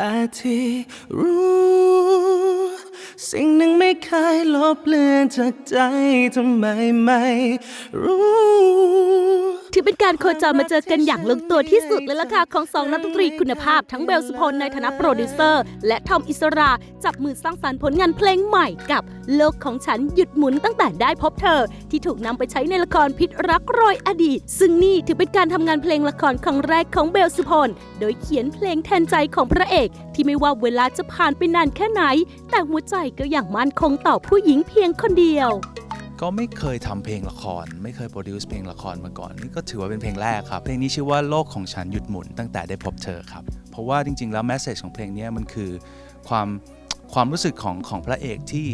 แต่ที่รู้ สิ่งหนึ่งไม่เคยลบเลือนจากใจทำไมไม่รู้ ถือเป็นการโคจรมาเจอกันอย่างลงตัวที่สุดเลยล่ะค่ะของสองนักดนตรีคุณภาพทั้งเบลสุพลในฐานะโปรดิวเซอร์ และทอมอิสรา จับมือสร้างสรรค์ผลงานเพลงใหม่กับ โลกของฉันหยุดหมุนตั้งแต่ได้พบเธอ ที่ถูกนำไปใช้ในละครพิษรักรอยอดีต ซึ่งนี่ถือเป็นการทำงานเพลงละครครั้งแรกของเบลสุพลโดยเขียนเพลงแทนใจของพระเอก ที่ไม่ว่าเวลาจะผ่านไปนานแค่ไหน แต่หัวใจก็ยังมั่นคงต่อผู้หญิงเพียงคนเดียว ก็ไม่เคยทำเพลงละคร ไม่เคยโปรดิวซ์เพลงละครมาก่อน นี่ก็ถือว่าเป็นเพลงแรกครับ เพลงนี้ชื่อว่าโลกของฉันหยุดหมุนตั้งแต่ได้พบเธอครับ เพราะว่าจริง ๆ แล้วแมสเซจของเพลงนี้มันคือความความรู้สึกของของพระเอกที่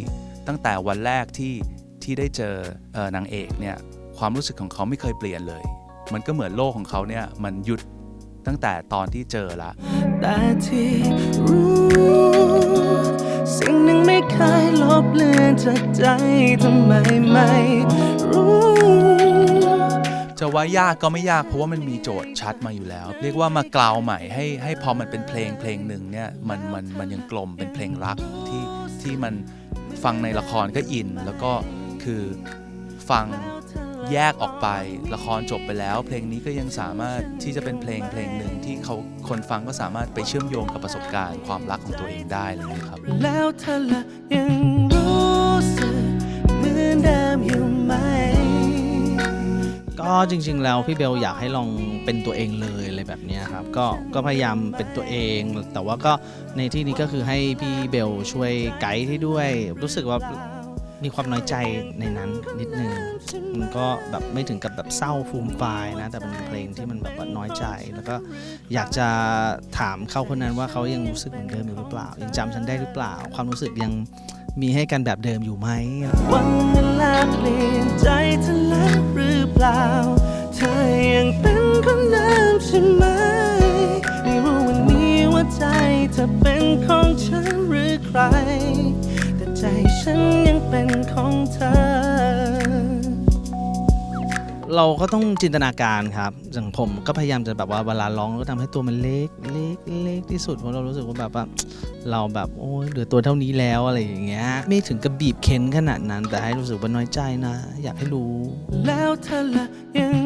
ตั้งแต่วันแรกที่ที่ได้เจอเออนางเอกเนี่ยความรู้สึกของเขาไม่เคยเปลี่ยนเลย มันก็เหมือนโลกของเขาเนี่ยมันหยุดตั้งแต่ตอนที่เจอละแต่ที่รู้ ใจทำไมไม่รู้ จะว่ายากก็ไม่ยากเพราะว่ามันมีโจทย์ชัดมาอยู่แล้ว เรียกว่ามากล่าวใหม่ให้ให้พอมันเป็นเพลงเพลงหนึ่งเนี่ยมันมันมันยังกลมเป็นเพลงรักที่ที่มันฟังในละครก็อิน แล้วก็คือฟังแยกออกไปละครจบไปแล้ว เพลงนี้ก็ยังสามารถที่จะเป็นเพลงเพลงหนึ่งที่เขาคนฟังก็สามารถไปเชื่อมโยงกับประสบการณ์ความรักของตัวเองได้เลยครับ แล้วเธอละยัง อนเดิมอยู่ไหม ก็จริง ๆ แล้วพี่เบลอยากให้ลองเป็นตัวเองเลยอะไรแบบเนี้ยครับ ก็ก็พยายามเป็นตัวเอง แต่ว่าก็ในที่นี้ก็คือให้พี่เบลช่วยไกด์ให้ด้วย รู้สึกว่า มีความน้อยใจในนั้นนิดนึงมันก็แบบไม่ถึงกับแบบเศร้าฟูมฟายนะ แต่เป็นเพลงที่มันแบบว่าน้อยใจ แล้วก็อยากจะถามเขาคนนั้นว่าเขายังรู้สึกเหมือนเดิมอยู่หรือเปล่า ยังจำฉันได้หรือเปล่า ความรู้สึกยังมีให้กันแบบเดิมอยู่ไหมวันเวลาเปลี่ยนใจเธอแล้วหรือเปล่า เธอยังเป็นคนเดิมใช่ไหมไม่รู้วันนี้ว่าใจเธอเป็นของฉันหรือใคร แต่ใจฉัน เป็นของเธอเราก็ต้องจินตนาการครับ อย่างผมก็พยายามจะแบบว่าเวลาร้องก็ทำให้ตัวมันเล็กเล็กเล็กที่สุดเพราะเรารู้สึกว่าแบบว่าเราแบบโอ้ยเหลือตัวเท่านี้แล้วอะไรอย่างเงี้ยไม่ถึงกับบีบเค้นขนาดนั้น แต่ให้รู้สึกว่าน้อยใจนะ อยากให้รู้ แล้วเธอละยัง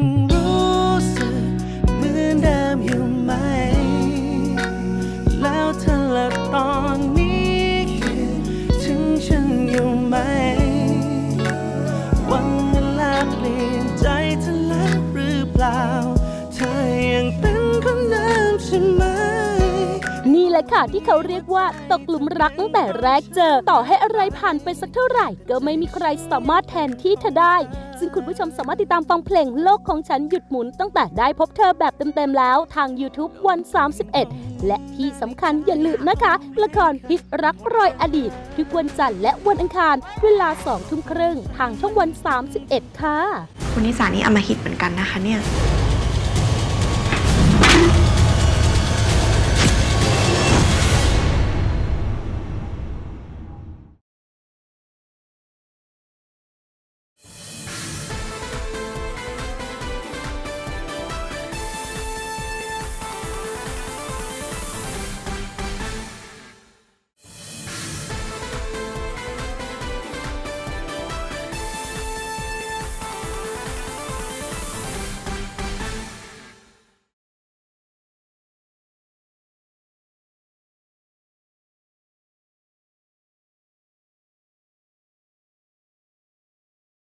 ใช่ไหม นี่แหละค่ะที่เขาเรียกว่าตกหลุมรักตั้งแต่แรกเจอ ต่อให้อะไรผ่านไปสักเท่าไหร่ ก็ไม่มีใครสามารถแทนที่เธอได้ ซึ่งคุณผู้ชมสามารถติดตามฟังเพลงโลกของฉันหยุดหมุนตั้งแต่ได้พบเธอแบบเต็มๆแล้วทาง YouTube วัน 31 และที่สำคัญอย่าลืมนะคะ ละครพิษรักรอยอดีต ทุกวันจันทร์และวันอังคาร เวลา2ทุ่มครึ่งทางช่องวัน 31 ค่ะ คุณนิสานี่อำมหิตเหมือนกันนะคะเนี่ย